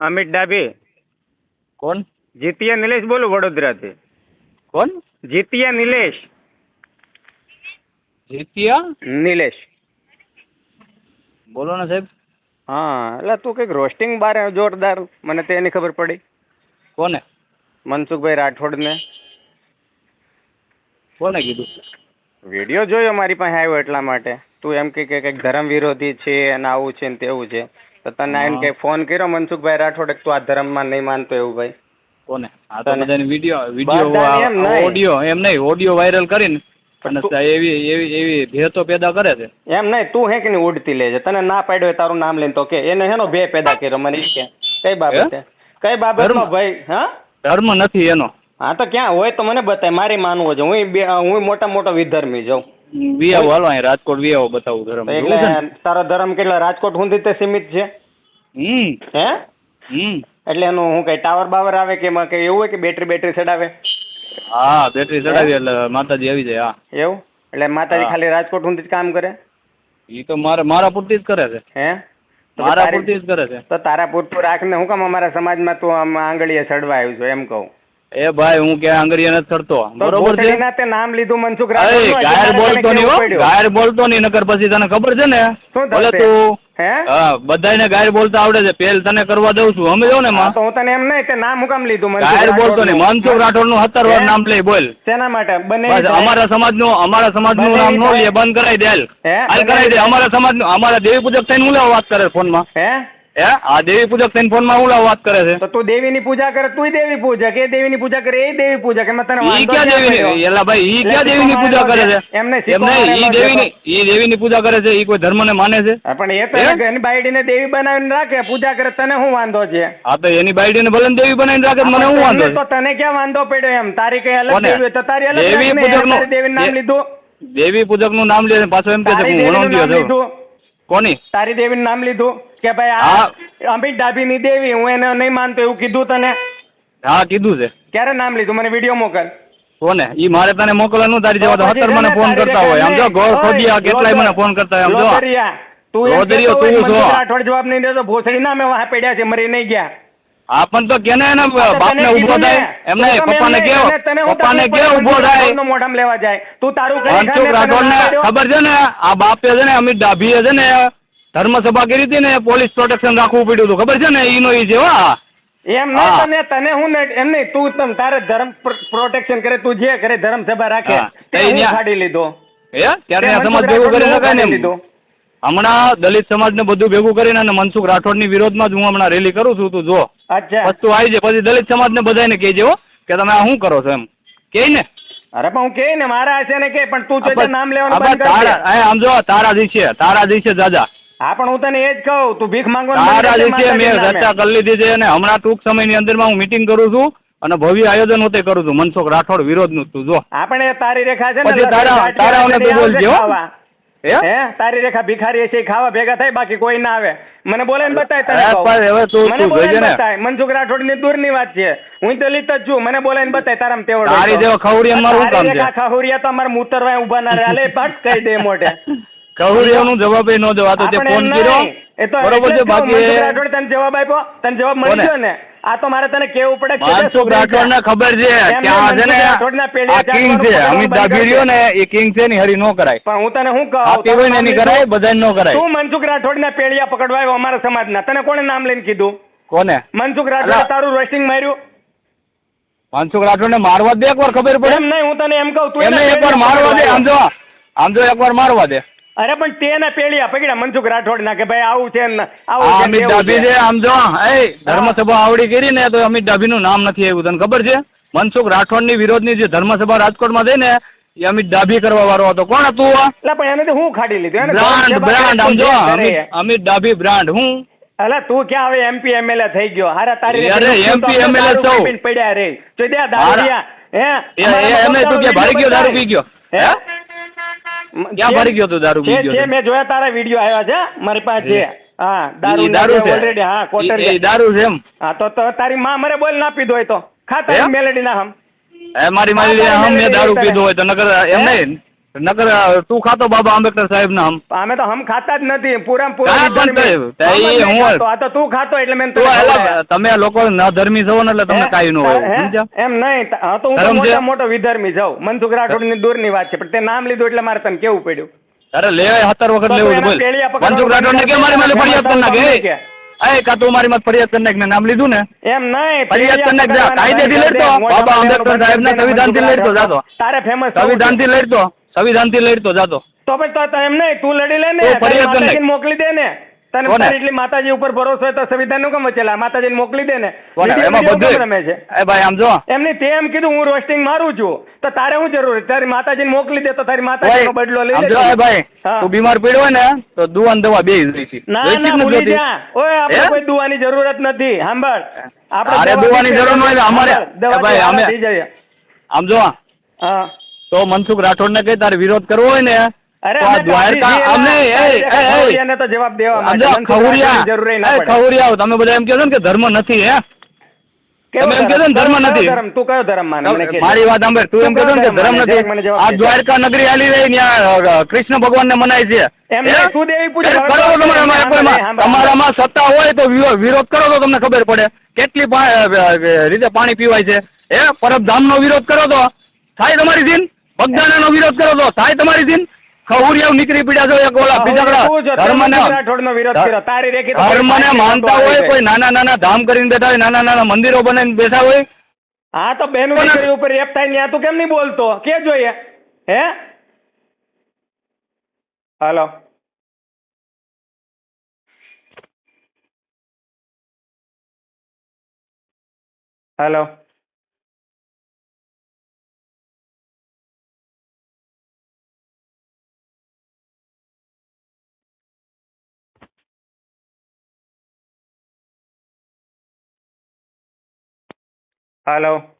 અમિત ડાભી. કોણ? જીતિયા નિલેશ બોલું વડોદરાથી. કોણ? જીતિયા નિલેશ. જીતિયા? નિલેશ. બોલો ને સાહેબ. હા એટલે તું કંઈક રોસ્ટિંગ બારે જોરદાર મને તો એની ખબર પડી. કોને? મનસુખભાઈ રાઠોડને. કોને કીધું? વીડિયો જોયો મારી પાસે આવ્યો એટલા માટે. તું એમ કે કે કંઈક ધર્મ વિરોધી છે અને આવું છે ને તેવું છે. તો તને એમ કે ફોન કર્યો મનસુખભાઈ રાઠોડ તું આ ધર્મમાં નહીં માનતો એવું ભાઈ? કોને? આ તો. બધાની વીડિયો વીડિયો ઓડિયો એમ નહીં. ઓડિયો વાયરલ કરીને એવી એવી એવી ભેતો પેદા કરે છે. એમ નહીં તું હે કે નહીં ઉડતી લેજે તને ના પાડ્યો તારું નામ લઈને તો કે એને હેનો બે પેદા કર્યો મને કે. કઈ બાબતે? કઈ બાબત ધર્મ? ભાઈ હા? ધર્મ નથી એનો. હા તો ક્યાં? હોય તો મને બતાય મારી માનવું છે. હું હું મોટા મોટો વિધર્મી જાઉં વિયાવો હાલો અહીં રાજકોટ વિયાવો બતાવું ધર્મ? એટલે તારો ધર્મ કેટલા રાજકોટ સુધી તે સીમિત છે? હમ હે? હમ એટલે એનું હું કઈ ટાવર બાવર આવે કે એમાં કઈ એવું હોય કે બેટરી બેટરી ચડાવે? હા બેટરી ચડાવી એટલે માતાજી આવી જાય હા. એવું? એટલે માતાજી ખાલી રાજકોટ સુધી જ કામ કરે? એ તો મારે મારા પૂરતી જ કરે છે. હે? મારા પૂરતી જ કરે છે. તો તારા પૂરતું રાખને હું કામ અમારા સમાજમાં તું આમ આંગળીએ ચડવા આવ્યું છું એમ કહું. એ ભાઈ હું ક્યાં આંગળીયા નથી ચડતો. બરોબર છે? તે નામ લીધું મનસુખ અરે ગાયર બોલતો નહીં હો ગાયર બોલતો નહીં નકર પછી તને ખબર છે ને? ભલે તું હા? બધાને ગાયર બોલતા આવડે છે. પેલ તને કરવા દઉં છું સમજો ને માં? તો હું તને એમ નહીં તે નામ હું કામ લીધું મનસુખ ગાયર બોલતો નહીં? મનસુખ રાઠોડનું સત્તર વાર નામ લઈ બોલ. તેના માટે? બને અમારા સમાજનું અમારા સમાજનું નામ નો લે બંધ કરાઈ દે હાલ. કરાવી દે અમારા સમાજનું અમારા દેવી પૂજક થઈને હું લેવા વાત કરે ફોનમાં હે? હે? આ દેવી પૂજક થઈને ફોનમાં હું લેવા વાત કરે છે. તો તું દેવીની પૂજા કરે તુંય દેવી પૂજક એ દેવીની પૂજા કરે એ દેવી પૂજક એમાં તને ઈ વાંધો ક્યાં ક્યાં એલા ભાઈ ઈ ક્યાં દેવીની પૂજા કરે છે? એમને એમ નહીં ઈ દેવીની ઈ દેવીની પૂજા કરે છે ઈ કોઈ ધર્મને માને છે? હા, પણ એ તો હે? એને એની બાયડીને દેવી બનાવીને રાખે પૂજા કરે તને શું વાંધો છે? આ તો એની બાયડીને ભલે ને દેવી બનાવીને રાખે તો મને હું વાંધો તો તને ક્યાં વાંધો પડ્યો એમ? તારી કઈ અલગ કોને? દેવી હોય તો તારી અલગ દેવી રાખને. પૂજકનું- તારી દેવીનું નામ દે- લીધું. દેવી પૂજકનું નામ લે પાછો એમ કે છે તારી કે હું દેવીનું ઉણંદીઓ નામ છું. લીધું. કોની? તારી દેવીનું નામ લીધું. કે ભાઈ આ અમિત ડાભીની દેવી હું એને નહીં માનતો એવું કીધું તને? હા કીધું છે. ક્યારે નામ લીધું? મને વીડિયો મોકલ. કોને? ઈ મારે તને મોકલવાનું તારી જેવા તો હતર મને ફોન કરતા હોય. આમ જો ગોળ ખોદિયા કેટલાય મને ફોન કરતા હોય. આમ જો. તું તું. રાઠોડ જવાબ નહીં દેતો ભોસડી ના મેં વાહ પડ્યા છે મરી નહીં ગયા. આપણ પણ તો કેને એને બાપને ઊભો થાય? એમને પપ્પાને કેવો? પપ્પાને કે ઊભો થાય? મોઢામ લેવા જાય. તું તારું રાઠોડ ને ખબર છે ને આ બાપે છે ને અમિત ડાભીએ છે ને ધર્મસભા કરી હતી ને પોલીસ પ્રોટેક્શન રાખવું પડ્યું હતું. ખબર છે ને ઈનો ઈ જેવા? એમ. નહીં તને તને હું ને એમ નહીં તું તમ તારે ધર્મ પ્રોટેક્શન કરે તું જે કરે ધર્મ સભા રાખે. તે હું ન્યા- લીધો. હે? ત્યારે સમાજ મનસુખ ભેગું કરી શકાય ને. હમણાં દલિત સમાજને બધું ભેગું કરીને અને મનસુખ રાઠોડની વિરોધમાં જ હું હમણાં રેલી કરું છું તું જો. અચ્છા. વસ્તુ આવી જાય પછી દલિત સમાજને બધાને કહેજે હો કે તમે આ શું કરો છો એમ. કે ને? અરે પણ હું કે ને મારા હશે ને કે પણ તું નામ લેવાનું તારાજી બંધ તારાજી તારા દે. આમ જો તારા દિવસે તારા દિવસે દાદા હા પણ હું તને એ જ કહું તું ભીખ તારા દિવસે મેં ચર્ચા કરી લીધી છે અને હમણાં ટૂંક સમયની અંદરમાં હું મિટિંગ કરું છું અને ભવ્ય આયોજન હોતે કરું છું. મનસુખ રાઠોડ વિરોધનું તું જો. હા પણ એ તારી રેખા છે ને પછી તારા- તારા તું બોલજે, હો. હે? હે? રેખા ભિખારી છે એ ખાવા ભેગા થાય બાકી કોઈ ના આવે. મને બોલે ને બતાય તને હે, કહું. પણ હવે તું- મને તું બોલે જોજે ને. બતાય. મનસુખ રાઠોડની દૂરની વાત છે. હું તો લીત જ છું. મને બોલે ને બતાય તારામ તેવો તારી તો. જેવા ખવડિયામાં મારું શું તારી કામ છે? રેખા ખહુરિયા તો અમારે મૂતરવાય ઊભા ના રહે. હાલે પટ કહી દે મોઢે. કૌરિયાનું જવાબ ન દો આ તો ફોન કર્યો. એ તો બરોબર છે બાકી તને જવાબ આપ્યો. તને જવાબ મળી ગયો ને? આ તો મારે તને કેવું પડે કે મનસુખ રાઠોડ ને ખબર છે એમને છે ને આ કિંગ છે. અમિત. રહ્યો ને એ કિંગ છે ને હરી નો કરાય. પણ હું તને શું કહું આપી હોય ને એની કરાય બધાને નો કરાય. તું મનસુખ રાઠોડ ને પેડિયા પકડવા આવ્યો અમારા સમાજના? તને કોણે નામ લઈને કીધું? કોને? મનસુખ રાઠોડ. તારું રોસ્ટિંગ માર્યું? મનસુખ રાઠોડ ને મારવા દે એકવાર ખબર પડે. એમ નહીં હું તને એમ કહું તું એક વાર એકવાર મારવા દે. આમ જો આમ જો એકવાર મારવા દે. અરે પણ તેના પેડિયા પકડ્યા. મનસુખ રાઠોડ ના કે ભાઈ આવું છે ને આવું છે અમિત ડાભી છે. આમ જો એ ધર્મસભા આવડી કરી ને તો અમિત ડાભી નું નામ નથી આવ્યું. તને ખબર છે? મનસુખ રાઠોડની વિરોધની જે ધર્મસભા રાજકોટમાં થઈ ને એ અમિત ડાભી કરવા વાળો હતો. કોણ હતું એટલે પણ એને તો હું ખાડી લીધું? બ્રાન્ડ બ્રાન્ડ આમ જો અમિત ડાભી બ્રાન્ડ. હું? અલે તું ક્યાં હવે એમપી એમએલએ થઈ ગયો? હારા તારી અરે, એમપી એમએલએ તો દારૂ પડ્યા રે. તો દે દારૂડિયા હે? એ એમે તું કે ભાઈ ગયો દારૂ પી ગયો? હે? ક્યાં ભરી ગયો તું દારૂ પી ગયો છે મેં જોયા તારા વીડિયો આવ્યા છે મારી પાસે. છે હા દારૂ દારૂ છે. ઓલરેડી હા કોટર દારૂ છે એમ. હા તો તારી માં મને બોલ ના પીધો હોય તો. ખા તારી મેલેડી ના હમ. એ મારી તારી હમ મેં દારૂ. પીધો હોય તો નકર એમ? નહીં? નકર તું ખાતો બાબા આંબેડકર સાહેબ ના અમે તો હમ ખાતા જ નથી પૂરા પૂરા હા, આ તો તું ખાતો એટલે મેં. તમે લોકો ન ધર્મી છો ને એટલે તમને? કાંઈ ન હોય એમ નહીં તો હું મોટા મોટો વિધર્મી જાઉં મનસુખ રાઠોડની દૂરની વાત છે પણ તે નામ લીધું એટલે મારે તને કેવું પડ્યું અરે લેવાય સત્તર વખત લેવું બોલ મનસુખ રાઠોડ ને કે બંધ મારી ફરિયાદ કરી નાખે કે? એ કા તું મારી મત ફરિયાદ કરી નાખ નામ લીધું ને એમ નહીં ફરિયાદ કરી નાખ જા. પકડવાના કાયદેથી લડતો. બાબા આંબેડકર બંધ સાહેબના કર દે. લડતો જાતો. તારે ફેમસ સંવિધાનથી લડતો સંવિધાનથી લડતો જાતો. તો પછી એમ નહીં તું લડી લે ને ફરિયાદ મોકલી દે ને. તને એટલી માતાજી ઉપર ભરોસો હોય તો સંવિધાનનું કેમ વચેલા માતાજીને મોકલી દે ને. એમાં બધું રમે છે? એ ભાઈ આમ જો. એમની તે એમ કીધું હું રોસ્ટિંગ મારું છું. તો તારે શું જરૂર? તારી માતાજીને મોકલી દે તો તારી માતાજીનો બદલો લઈ એ ભાઈ તું બીમાર પડ્યો ને તો દુવા દવા બે ના ના ભૂલી જા. ઓય આપણે કોઈ દુવાની જરૂરત નથી. સાંભળ. આપણે દુવાની જરૂર અમારે- ભાઈ, અમે-. આમ જો. હા. તો મનસુખ રાઠોડ ને કઈ તારે વિરોધ કરવો હોય ને? એ એ એ એ તમે બધા એમ કે ધર્મ નથી હે? તમે એમ કે ધર્મ? નથી. તું કયો ધર્મ. મારી વાત સાંભળ તું એમ કહો ને કે ધર્મ નથી. આ દ્વારકા નગરી હાલી રહી ત્યાં કૃષ્ણ ભગવાન ને મનાય છે. એ તમારામાં સત્તા હોય તો વિરોધ કરો તો તમને ખબર પડે. કેટલી રીતે પાણી પીવાય છે. હે? પરબધામ નો વિરોધ કરો તો. થાય તમારી દિન બગદાણા નો વિરોધ કરો તો થાય તમારી દિન ખવડિયાઓ નીકળી પીડ્યા છો એક ઓલા બીજા તું જો ધર્મ મનસુખ રાઠોડનો વિરોધ કર્યો. તારી રેખી ધર્મને માનતા હોય કોઈ નાના નાના ધામ કરીને બેઠા હોય નાના નાના મંદિરો બનાવીને બેઠા હોય. હા તો બેન દીકરી ઉપર રેપ થાય ત્યાં તું કેમ નહીં બોલતો? કે જોઈએ? હે? હાલો. હાલો. હાલો